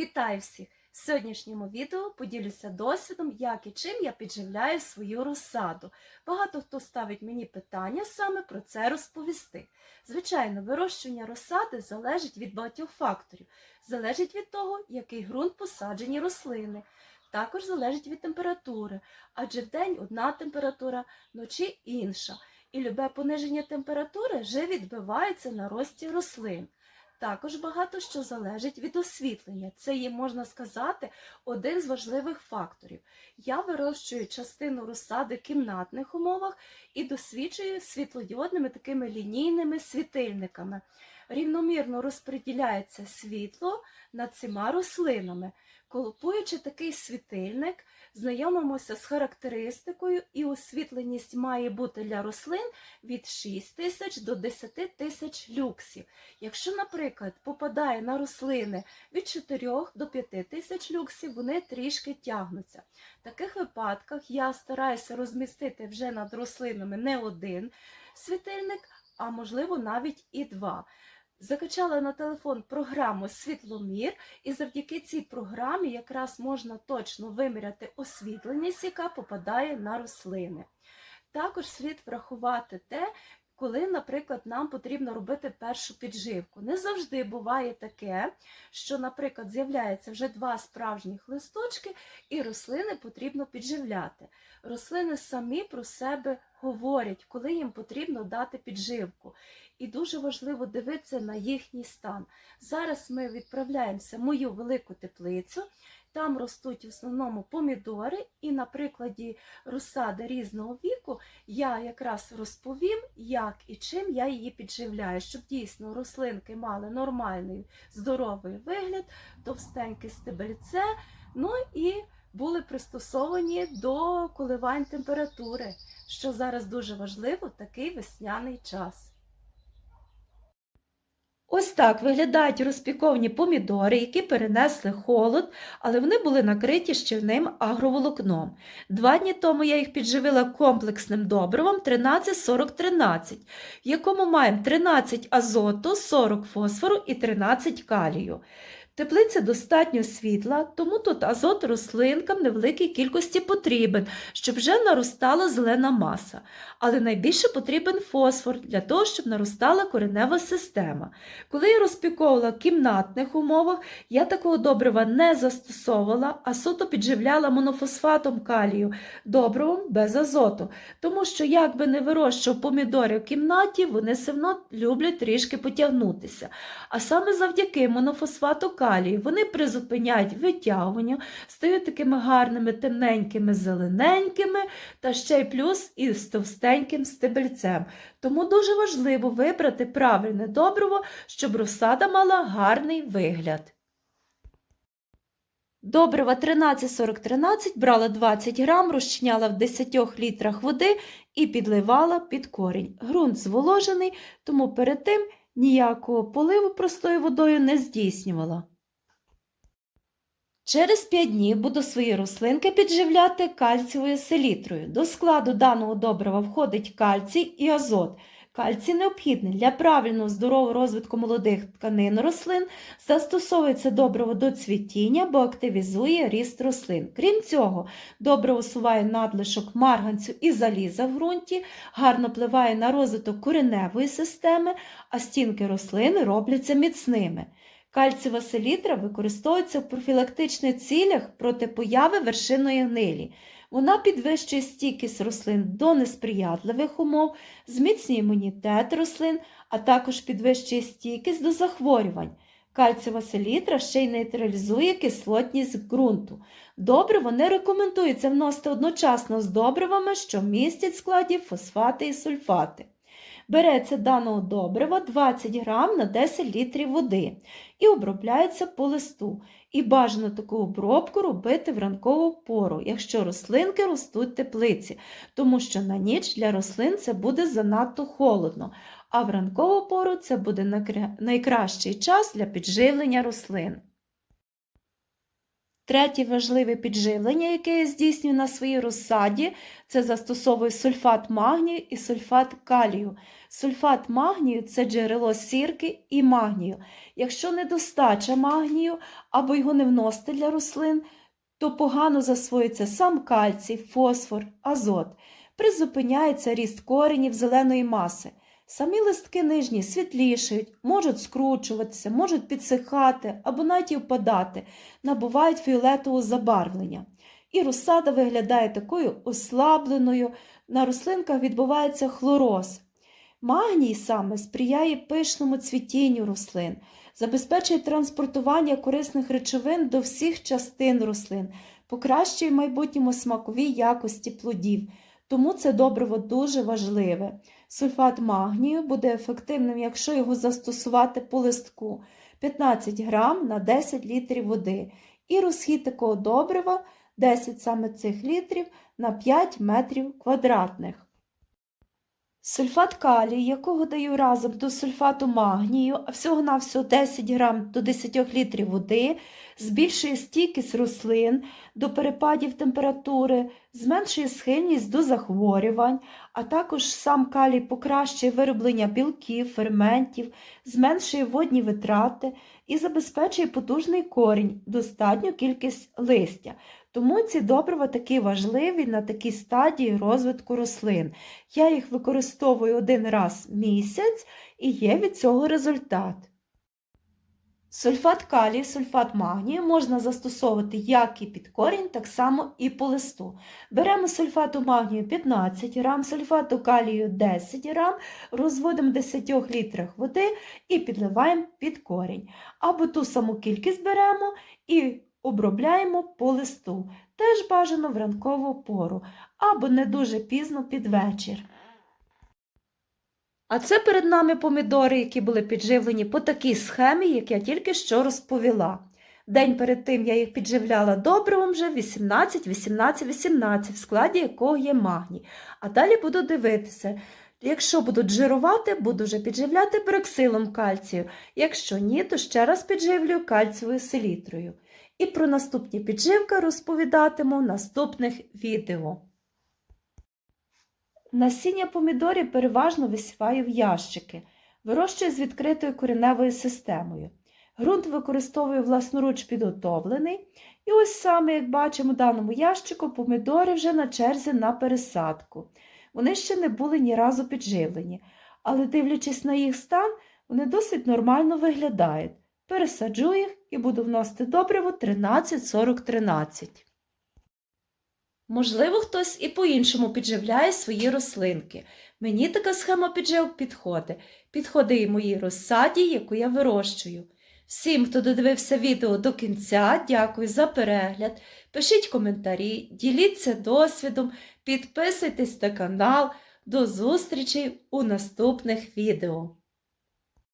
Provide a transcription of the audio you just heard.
Вітаю всіх! В сьогоднішньому відео поділюся досвідом, як і чим я підживляю свою розсаду. Багато хто ставить мені питання саме про це розповісти. Звичайно, вирощування розсади залежить від багатьох факторів. Залежить від того, який ґрунт посаджені рослини. Також залежить від температури, адже вдень одна температура, вночі інша. І любе пониження температури вже відбивається на рості рослин. Також багато що залежить від освітлення. Це є, можна сказати, один з важливих факторів. Я вирощую частину розсади в кімнатних умовах і досвідчую світлодіодними такими лінійними світильниками. Рівномірно розподіляється світло над цими рослинами. Купуючи такий світильник, знайомимося з характеристикою, і освітленість має бути для рослин від 6 тисяч до 10 тисяч люксів. Якщо, наприклад, попадає на рослини від 4 до 5 тисяч люксів, вони трішки тягнуться. В таких випадках я стараюся розмістити вже над рослинами не один світильник, а можливо навіть і два. Закачала на телефон програму Світломір, і завдяки цій програмі якраз можна точно виміряти освітленість, яка попадає на рослини. Також слід врахувати те, коли, наприклад, нам потрібно робити першу підживку. Не завжди буває таке, що, наприклад, з'являється вже два справжніх листочки, і рослини потрібно підживляти. Рослини самі про себе говорять, коли їм потрібно дати підживку. І дуже важливо дивитися на їхній стан. Зараз ми відправляємося в мою велику теплицю. Там ростуть в основному помідори, і на прикладі розсади різного віку я якраз розповім, як і чим я її підживляю, щоб дійсно рослинки мали нормальний здоровий вигляд, товстеньке стебельце, ну і були пристосовані до коливань температури, що зараз дуже важливо в такий весняний час. Ось так виглядають розпіковані помідори, які перенесли холод, але вони були накриті щільним агроволокном. Два дні тому я їх підживила комплексним добривом 13-40-13, в якому маємо 13 азоту, 40 фосфору і 13 калію. Теплиця достатньо світла, тому тут азот рослинкам невеликій кількості потрібен, щоб вже наростала зелена маса. Але найбільше потрібен фосфор для того, щоб наростала коренева система. Коли я розпіковувала в кімнатних умовах, я такого добрива не застосовувала, а суто підживляла монофосфатом калію, добривом без азоту. Тому що, як би не вирощував помідори в кімнаті, вони все одно люблять трішки потягнутися. А саме завдяки монофосфату калію вони призупиняють витягування, стають такими гарними, темненькими, зелененькими, та ще й плюс із товстеньким стебельцем. Тому дуже важливо вибрати правильне добриво, щоб розсада мала гарний вигляд. Добрива 13-40-13 брала 20 грам, розчиняла в 10 літрах води і підливала під корінь. Грунт зволожений, тому перед тим ніякого поливу простою водою не здійснювала. Через 5 днів буду свої рослинки підживляти кальцієвою селітрою. До складу даного добрива входить кальцій і азот. Кальцій необхідний для правильного здорового розвитку молодих тканин рослин, застосовується добриво до цвітіння, бо активізує ріст рослин. Крім цього, добре усуває надлишок марганцю і заліза в ґрунті, гарно впливає на розвиток кореневої системи, а стінки рослини робляться міцними. Кальцієва селітра використовується в профілактичних цілях проти появи вершиної гнилі. Вона підвищує стійкість рослин до несприятливих умов, зміцнює імунітет рослин, а також підвищує стійкість до захворювань. Кальцієва селітра ще й нейтралізує кислотність ґрунту. Добриво не рекомендується вносити одночасно з добривами, що містять складі фосфати і сульфати. Береться даного добрива 20 грам на 10 літрів води і обробляється по листу. І бажано таку обробку робити в ранкову пору, якщо рослинки ростуть теплиці, тому що на ніч для рослин це буде занадто холодно, а в ранкову пору це буде найкращий час для підживлення рослин. Третє важливе підживлення, яке я здійснюю на своїй розсаді, це застосовую сульфат магнію і сульфат калію. Сульфат магнію це джерело сірки і магнію. Якщо недостача магнію або його не вносити для рослин, то погано засвоюється сам кальцій, фосфор, азот. Призупиняється ріст коренів зеленої маси. Самі листки нижні світлішають, можуть скручуватися, можуть підсихати або навіть впадати, набувають фіолетового забарвлення. І розсада виглядає такою ослабленою, на рослинках відбувається хлороз. Магній саме сприяє пишному цвітінню рослин, забезпечує транспортування корисних речовин до всіх частин рослин, покращує в майбутньому смакові якості плодів. Тому це добриво дуже важливе. Сульфат магнію буде ефективним, якщо його застосувати по листку 15 грам на 10 літрів води. І розхід такого добрива 10 саме цих літрів на 5 метрів квадратних. Сульфат калію, якого даю разом до сульфату магнію, а всього-навсього 10 грам до 10 літрів води, збільшує стійкість рослин до перепадів температури, зменшує схильність до захворювань, а також сам калій покращує вироблення білків, ферментів, зменшує водні витрати і забезпечує потужний корінь, достатню кількість листя. Тому ці добрива такі важливі на такій стадії розвитку рослин. Я їх використовую один раз в місяць і є від цього результат. Сульфат калію, сульфат магнію можна застосовувати як і під корінь, так само і по листу. Беремо сульфату магнію 15 грам, сульфату калію 10 грам, розводимо в 10 літрах води і підливаємо під корінь. Або ту саму кількість беремо і обробляємо по листу, теж бажано в ранкову пору, або не дуже пізно під вечір. А це перед нами помідори, які були підживлені по такій схемі, як я тільки що розповіла. День перед тим я їх підживляла добривом вже 18, 18, 18, в складі якого є магній. А далі буду дивитися. Якщо будуть жирувати, буду вже підживляти пероксилом кальцію. Якщо ні, то ще раз підживлюю кальцієвою селітрою. І про наступні підживки розповідатиму в наступних відео. Насіння помідорів переважно висіваю в ящики, вирощую з відкритою кореневою системою. Ґрунт використовую власноруч підготовлений. І ось саме, як бачимо, в даному ящику помідори вже на черзі на пересадку. Вони ще не були ні разу підживлені, але, дивлячись на їх стан, вони досить нормально виглядають. Пересаджу їх і буду вносити добриво 13-40-13. Можливо, хтось і по-іншому підживляє свої рослинки. Мені така схема піджив підходить. Підходить і моїй розсаді, яку я вирощую. Всім, хто додивився відео до кінця, дякую за перегляд. Пишіть коментарі, діліться досвідом, підписуйтесь на канал. До зустрічі у наступних відео.